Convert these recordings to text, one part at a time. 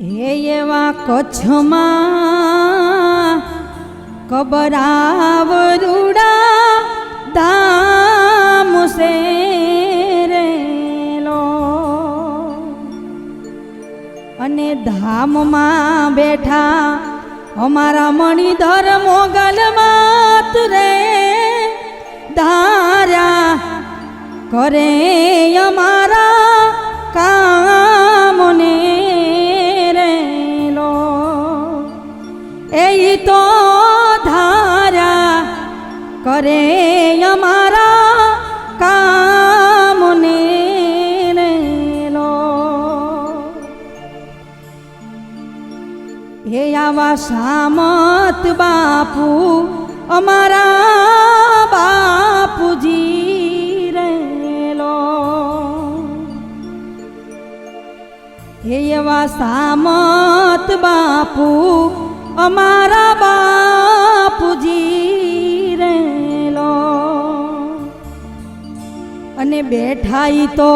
હે એવા કચ્છમાં કબરાવરુડા ધામ સે અને ધામમાં બેઠા અમારા મણિધર મોગલ માત રે ધાર્યા કરે અમારા તો ધાર્યા કરે અમારા કામને હે આવા સામત બાપુ, અમારા બાપુજી રહેલો હે એવા સામત બાપુ, અમારા અને બેઠા ઈ તો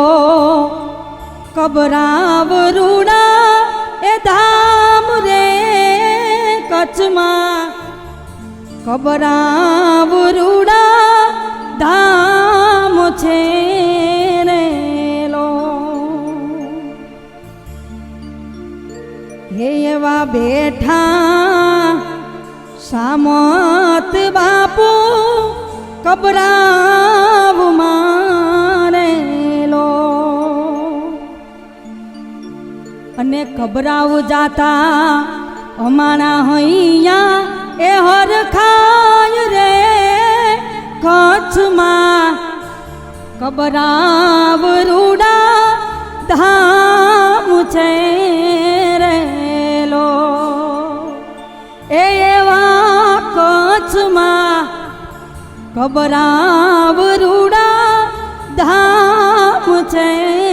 કબરાવરુડા એ ધામ રે કચ્છમાં. કબરાવરુડા ધામ છે હે એવા બેઠા સામત બાપુ કબરાવ અને કબરાવ જાતા. અમારા હૈયા એ હરખાય રે. કચ્છમાં કબરાવ રૂડા ધામ છે રેલો એવા કચ્છમાં કબરાવ રૂડા ધામ છે